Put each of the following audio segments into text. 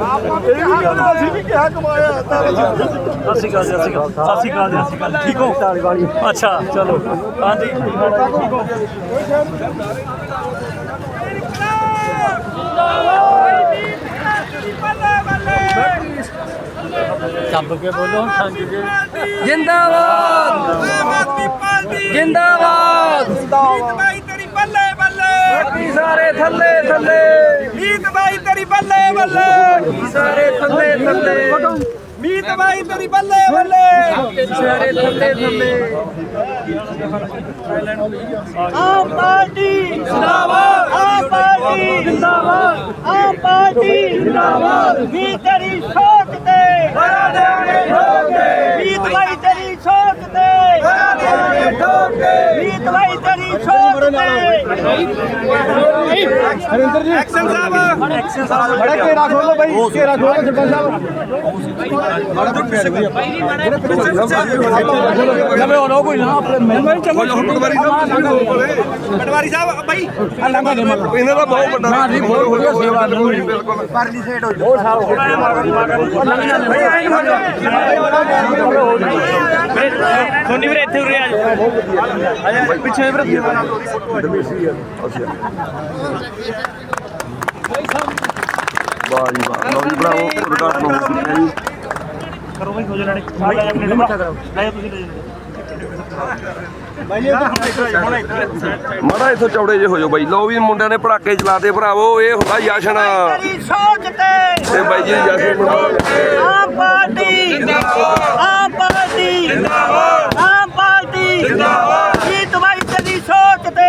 ਅਸੀਂ ਵੀ ਕਿਹਾ ਕਮਾਇਆ ਤਾਂ ਸਤਿ ਸ਼੍ਰੀ ਅਕਾਲ ਜੀ, ਸਤਿ ਸ਼੍ਰੀ ਅਕਾਲ ਸਤਿ ਸ਼੍ਰੀ ਅਕਾਲ ਜੀ, ਸਤਿ ਸ਼੍ਰੀ ਅਕਾਲ ਠੀਕ ਹੋ ਅੱਛਾ ਚਲੋ ਹਾਂਜੀ ਠੀਕ ਹੋ ਚੱਬ ਕੇ ਬੋਲੋ ਸੰਗ ਜੀ ਜਿੰਦਾਬਾਦ ਜਿੰਦਾਬਾਦ ਬਾਈ ਤੇਰੀ ਬੱਲੇ ਬੱਲੇ ਬਾਕੀ ਸਾਰੇ ਥੱਲੇ ਥੱਲੇ। ਮੀਤ ਬਾਈ ਤੇਰੀ ਬੱਲੇ ਬੱਲੇ। ਸਾਰੇ ਥੱਲੇ ਥੱਲੇ। ਮੀਤ ਬਾਈ ਤੇਰੀ ਬੱਲੇ ਬੱਲੇ। ਸਾਰੇ ਥੱਲੇ ਥੱਲੇ। ਆਮ ਪਾਰਟੀ ਜਿੰਦਾਬਾਦ। ਆਮ ਪਾਰਟੀ ਜਿੰਦਾਬਾਦ। ਆਮ ਪਾਰਟੀ ਜਿੰਦਾਬਾਦ। ਮੀਤ ਤੇਰੀ ਸੋਚ ਤੇ। ਬੜਾ ਦੇਵਾਂਗੇ ਠੋਕੇ ਮੀਤ ਬਾਈ ਤੇਰੀ ਸੋਚ ਤੇ। ਬੜਾ ਦੇਵਾਂਗੇ ਠੋਕੇ ਮੀਤ ਬਾਈ ਤੇਰੀ ਸੋਚ ਤੇ ਹਰਿੰਦਰ ਜੀ ਐਕਸ਼ਨ ਸਾਹਿਬ ਬੜਾ ਘੇਰਾ ਖੋਲੋ ਬਾਈ ਘੇਰਾ ਖੋਲੋ ਸਰਪੰਚ ਸਾਹਿਬ ਨਵੇਂ ਹੋਣਾ ਕੋਈ ਨਾ ਆਪਣੇ ਮੈਨੂੰ ਪਟਵਾਰੀ ਸਾਹਿਬ ਬਾਈ ਇਹਨਾਂ ਦਾ ਬਹੁਤ ਵੱਡਾ ਨਾ ਜੀ ਬਹੁਤ ਵਧੀਆ ਸੇਵਾ ਬਿਲਕੁਲ ਪਰਲੀ ਸਾਈਡ ਹੋ ਸੋਨੀ ਵੀਰੇ ਇੱਥੇ ਉਰੇ ਆ ਜਾਓ। ਪਿੱਛੇ ਵੀਰ ਵਾਹ ਜੀ ਵਾਹ ਲਓ ਜੀ ਹੋ ਜੀ ਕਰੋ ਬਈ ਹੋ ਜਾਣਾ ਲੈ ਜਾ ਆਪਣੇ ਮੱਥਾ ਕਰੋ ਲੈ ਜਾ ਤੁਸੀਂ ਲੈ ਜਾ ਮਾੜਾ ਇੱਥੋਂ ਚੌੜੇ ਜੇ ਹੋ ਜਾਓ ਬਾਈ। ਲਓ ਵੀ ਮੁੰਡਿਆਂ ਨੇ ਪੜਾਕੇ ਚਲਾਤੇ ਭਰਾਵੋ ਇਹ ਹੁੰਦਾ ਜਸ਼ਨ। ਤੇ। ਬਾਈ ਜੀ ਜਸ਼ਨ ਆਮ ਪਾਰਟੀ ਜਿੰਦਾਬਾਦ ਆਮ ਪਾਰਟੀ ਜਿੰਦਾਬਾਦ ਆਮ ਪਾਰਟੀ ਜਿੰਦਾਬਾਦ ਜੀਤ ਬਾਈ ਤੇਰੀ ਸੋਚ ਤੇ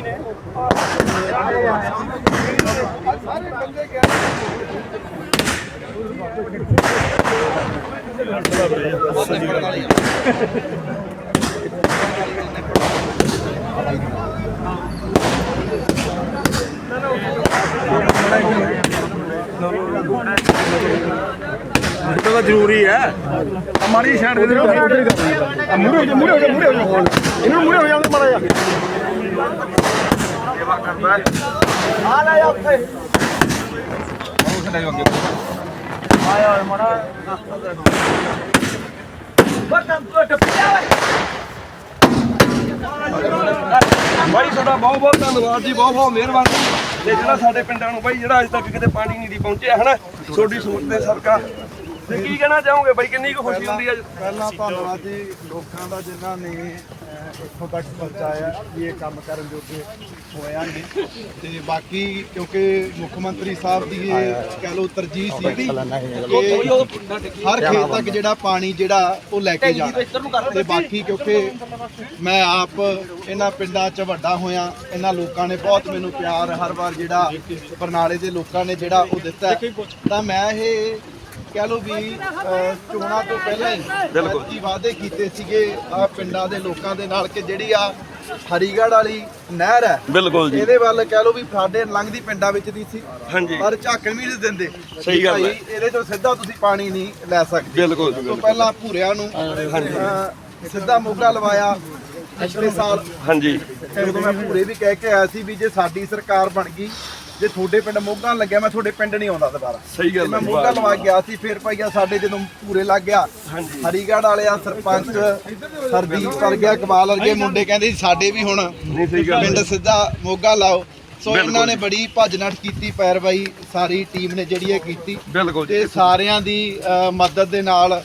ਕਰਾਂ ਇਹ ਤਾਂ ਜ਼ਰੂਰੀ ਹੈ। ਮਾੜੀ ਛੱਡ ਦੇ ਮੂਰੇ ਹੋ ਜਾ ਮੂਰੇ ਹੋ ਜਾ ਮੂਰੇ ਹੋ ਜਾ। ਇਹਨੂੰ ਮੂਰੇ ਹੋ ਜਾਂਦੇ ਮਾੜਾ ਜਾ ਆ ਲੈ ਉੱਥੇ ਬਾਈ, ਤੁਹਾਡਾ ਬਹੁਤ ਬਹੁਤ ਧੰਨਵਾਦ ਜੀ, ਬਹੁਤ ਬਹੁਤ ਮਿਹਰਬਾਨੀ। ਤੇ ਜਿਹੜਾ ਸਾਡੇ ਪਿੰਡਾਂ ਨੂੰ ਬਾਈ, ਜਿਹੜਾ ਅਜੇ ਤੱਕ ਕਿਤੇ ਪਾਣੀ ਨਹੀਂ ਦੀ ਪਹੁੰਚਿਆ, ਹਨਾ? ਤੁਹਾਡੀ ਸੋਚ ਤੇ ਸਰਕਾਰ ਤੇ ਕੀ ਕਹਿਣਾ ਚਾਹੋਗੇ ਬਾਈ ਕਿੰਨੀ ਕੁ ਖੁਸ਼ੀ ਹੁੰਦੀ ਅੱਜ? ਪਹਿਲਾਂ ਧੰਨਵਾਦ ਜੀ ਲੋਕਾਂ ਦਾ ਜਿਨ੍ਹਾਂ ਨੇ ਅਹ, ਇੱਥੋਂ ਤੱਕ ਪਹੁੰਚਾਇਆ ਵੀ ਇਹ ਕੰਮ ਕਰਨ ਜੋਗੇ ਹੋਇਆ ਨੇ। ਤੇ ਬਾਕੀ ਕਿਉਂਕਿ ਮੁੱਖ ਮੰਤਰੀ ਸਾਹਿਬ ਦੀ ਇਹ ਕਹਿ ਲਓ ਤਰਜੀਹ ਸੀ ਕਿ ਹਰ ਖੇਤ ਤੱਕ ਜਿਹੜਾ ਪਾਣੀ ਜਿਹੜਾ ਉਹ ਲੈ ਕੇ ਜਾਣਾ। ਤੇ ਬਾਕੀ ਕਿਉਂਕਿ ਮੈਂ ਆਪ ਇਹਨਾਂ ਪਿੰਡਾਂ 'ਚ ਵੱਡਾ ਹੋਇਆ ਇਹਨਾਂ ਲੋਕਾਂ ਨੇ ਬਹੁਤ ਮੈਨੂੰ ਪਿਆਰ ਹਰ ਵਾਰ ਜਿਹੜਾ ਬਰਨਾਲੇ ਦੇ ਲੋਕਾਂ ਨੇ ਜਿਹੜਾ ਉਹ ਦਿੱਤਾ। ਹੈ। ਤਾਂ ਮੈਂ ਇਹ ਕਹਿ ਲਓ ਵੀ ਚੋਣਾਂ ਤੋਂ ਪਹਿਲਾਂ ਹੀ ਬਿਲਕੁਲ। ਕੀ ਵਾਅਦੇ ਕੀਤੇ ਸੀਗੇ ਆ ਪਿੰਡਾਂ ਦੇ ਲੋਕਾਂ ਦੇ ਨਾਲ ਕਿ ਜਿਹੜੀ ਆ ਹਰੀਗੜ੍ਹ ਵਾਲੀ ਨਹਿਰ ਹੈ ਬਿਲਕੁਲ ਜੀ। ਇਹਦੇ ਵੱਲ ਕਹਿ ਲਓ ਵੀ ਸਾਡੇ ਲੰਘਦੀ ਪਿੰਡਾਂ ਵਿੱਚ ਦੀ ਸੀ। ਹਾਂਜੀ। ਪਰ ਝਾਕਣ ਵੀ ਨਹੀਂ ਦਿੰਦੇ। ਸਹੀ ਗੱਲ ਹੈ। ਇਹਦੇ ਤੋਂ ਸਿੱਧਾ ਤੁਸੀਂ ਪਾਣੀ ਨਹੀਂ ਲੈ ਸਕਦੇ। ਬਿਲਕੁਲ ਜੀ, ਤੋਂ। ਪਹਿਲਾਂ ਭੂਰਿਆਂ ਨੂੰ ਸਿੱਧਾ ਮੋਗਾ ਲਵਾਇਆ। ਪਿਛਲੇ ਸਾਲ ਹਾਂਜੀ। ਮੈਂ ਭੂਰੇ ਵੀ ਕਹਿ ਕੇ ਆਇਆ ਸੀ ਵੀ ਜੇ ਸਾਡੀ ਸਰਕਾਰ ਬਣ ਗਈ ਜੇ ਤੁਹਾਡੇ ਪਿੰਡ ਮੋਗਾ ਲੱਗਿਆ ਮੈਂ ਤੁਹਾਡੇ ਪਿੰਡ ਨਹੀਂ ਆਉਂਦਾ ਦੁਬਾਰਾ। ਸਹੀ ਗੱਲ ਮੈਂ ਮੋਗਾ ਲਵਾ ਗਿਆ ਸੀ ਫਿਰ ਭਾਈਆ ਸਾਡੇ ਜਦੋਂ ਪੂਰੇ ਲੱਗ ਗਿਆ। ਹਰੀਗੜ੍ਹ ਵਾਲਿਆ ਸਰਪੰਚ ਸਰਦੀਪ ਵਰਗੇ ਕਮਾਲ ਵਰਗੇ ਮੁੰਡੇ ਕਹਿੰਦੇ ਸਾਡੇ ਵੀ ਹੁਣ ਪਿੰਡ ਸਿੱਧਾ ਮੋਗਾ ਲਾਓ। ਸੋ ਇਹਨਾਂ ਨੇ। ਬੜੀ ਭੱਜ ਨੱਠ ਕੀਤੀ ਪੈਰਵਾਈ ਸਾਰੀ ਟੀਮ ਨੇ ਜਿਹੜੀ ਇਹ ਕੀਤੀ। ਬਿਲਕੁਲ ਤੇ ਸਾਰਿਆਂ ਦੀ ਮਦਦ ਦੇ ਨਾਲ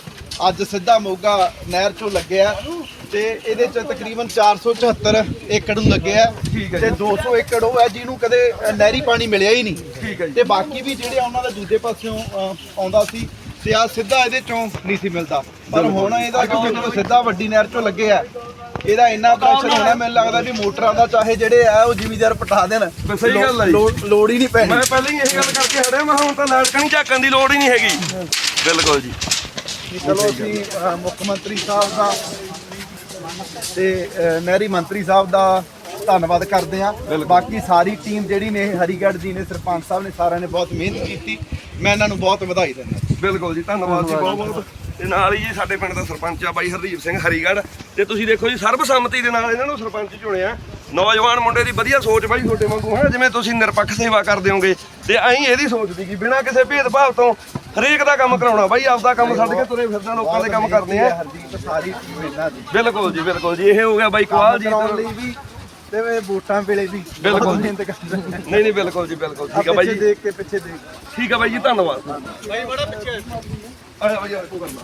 ਅੱਜ ਸਿੱਧਾ ਮੋਗਾ ਨਹਿਰ ਚੋਂ ਲੱਗਿਆ। ਤੇ ਇਹਦੇ ਚ ਤਕਰੀਬਨ 474 ਏਕੜ ਨੂੰ ਲੱਗਿਆ ਹੈ ਤੇ 200 ਏਕੜ ਉਹ ਹੈ ਜਿਹਨੂੰ ਕਦੇ ਨਹਿਰੀ ਪਾਣੀ ਮਿਲਿਆ ਹੀ ਨਹੀਂ। ਹੈ। ਤੇ ਬਾਕੀ ਵੀ ਜਿਹੜੇ ਆ ਉਹਨਾਂ ਦਾ ਦੂਜੇ ਪਾਸਿਓਂ ਆਉਂਦਾ ਸੀ ਤੇ ਆ ਸਿੱਧਾ ਇਹਦੇ ਚੋਂ ਨਹੀਂ ਸੀ ਮਿਲਦਾ। ਪਰ ਹੁਣ ਇਹਦਾ ਕਿਉਂਕਿ ਜਦੋਂ ਸਿੱਧਾ ਵੱਡੀ ਨਹਿਰ ਚੋਂ ਲੱਗੇ ਆ ਇਹਦਾ ਇੰਨਾ ਪ੍ਰੈਸ਼ਰ ਹੋਣਾ ਮੈਨੂੰ ਲੱਗਦਾ ਵੀ ਮੋਟਰਾਂ ਦਾ ਚਾਹੇ ਜਿਹੜੇ ਆ ਉਹ ਜ਼ਿਮੀਦਾਰ ਪਟਾ ਦੇਣ। ਸਹੀ ਗੱਲ ਜੀ। ਲੋੜ ਹੀ ਨਹੀਂ ਪੈਣੀ। ਮੈਂ ਪਹਿਲਾਂ ਹੀ ਇਹ ਗੱਲ ਕਰਕੇ ਹਟਿਆ ਮੈਂ ਹੁਣ ਤਾਂ ਨਾਟਕਾਂ ਨਹੀਂ ਝਾਕਣ ਦੀ ਲੋੜ ਹੀ ਨਹੀਂ ਹੈਗੀ। ਬਿਲਕੁਲ ਜੀ। ਚਲੋ ਅਸੀਂ ਮੁੱਖ ਮੰਤਰੀ ਸਾਹਿਬ ਦਾ ਤੇ ਨਹਿਰੀ ਮੰਤਰੀ ਸਾਹਿਬ ਦਾ ਧੰਨਵਾਦ ਕਰਦੇ ਹਾਂ। ਬਾਕੀ ਸਾਰੀ ਟੀਮ ਜਿਹੜੀ ਨੇ ਇਹ ਹਰੀਗੜ੍ਹ ਦੀ ਨੇ ਸਰਪੰਚ ਸਾਹਿਬ ਨੇ ਸਾਰਿਆਂ ਨੇ ਬਹੁਤ ਮਿਹਨਤ ਕੀਤੀ। ਮੈਂ ਇਹਨਾਂ ਨੂੰ ਬਹੁਤ ਵਧਾਈ ਦਿੰਦਾ। ਬਿਲਕੁਲ ਜੀ ਧੰਨਵਾਦ ਜੀ ਬਹੁਤ ਬਹੁਤ ਤੇ ਨਾਲ ਹੀ ਜੀ ਸਾਡੇ ਪਿੰਡ ਦਾ ਸਰਪੰਚ ਆ ਬਾਈ ਹਰਦੀਪ ਸਿੰਘ ਹਰੀਗੜ੍ਹ। ਤੇ ਤੁਸੀਂ ਦੇਖੋ ਜੀ ਸਰਬਸੰਮਤੀ ਦੇ ਨਾਲ ਇਹਨਾਂ ਨੂੰ ਸਰਪੰਚ ਚੁਣਿਆ। ਨੌਜਵਾਨ ਮੁੰਡੇ ਦੀ ਵਧੀਆ ਸੋਚ ਬਾਈ ਤੁਹਾਡੇ ਵਾਂਗੂ ਹੈ ਜਿਵੇਂ ਤੁਸੀਂ ਨਿਰਪੱਖ ਸੇਵਾ ਕਰਦੇ ਹੋਗੇ ਤੇ ਐਂ ਇਹਦੀ ਸੋਚ ਦੀ ਕਿ ਬਿਨਾਂ ਕਿਸੇ ਭੇਦਭਾਵ ਤੋਂ ਹਰੇਕ ਦਾ ਕੰਮ ਕਰਾਉਣਾ ਬਾਈ ਆਪਦਾ ਕੰਮ ਛੱਡ ਕੇ ਤੁਰੇ ਫਿਰਦੇ ਲੋਕਾਂ ਦੇ ਕੰਮ ਕਰਦੇ ਆ। ਹਰਦੀਪ ਸਾਰੀ ਟੀਮ ਇਹਨਾਂ ਦੀ। ਬਿਲਕੁਲ ਜੀ ਬਿਲਕੁਲ ਜੀ ਇਹ ਹੋ ਗਿਆ ਬਾਈ ਕਵਾਲ ਜੀ ਕਰਾਉਣ ਲਈ ਵੀ ਤੇ ਇਹ ਵੋਟਾਂ ਵੇਲੇ ਵੀ ਬਿਲਕੁਲ। ਮਿਹਨਤ ਕਰਦੇ ਨਹੀਂ ਨਹੀਂ ਬਿਲਕੁਲ ਜੀ ਬਿਲਕੁਲ ਆ ਠੀਕ ਆ ਬਾਈ ਜੀ। ਦੇਖ ਕੇ ਪਿੱਛੇ ਦੇਖ। ਠੀਕ ਆ ਬਾਈ ਜੀ ਧੰਨਵਾਦ। ਬਾਈ ਬੜਾ ਪਿੱਛੇ ਆਇਆ ਬਾਈ ਆਇਆ, ਕੋਈ ਗੱਲ ਨਾ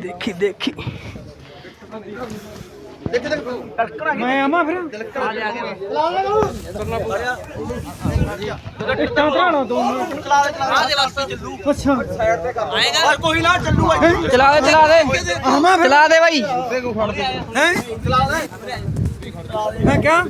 ਦੇਖੀ ਦੇਖੀ ਮੈਂ ਆਵਾਂ ਫਿਰ ਇੱਟਾਂ ਭਰਾਣਾ ਦੋ ਅੱਛਾ ਚਲਾ ਦੇ ਚਲਾ ਦੇ ਆਵਾਂ ਫਿਰ ਚਲਾ ਦੇ ਬਾਈ ਹੈ ਮੈਂ ਕਿਹਾ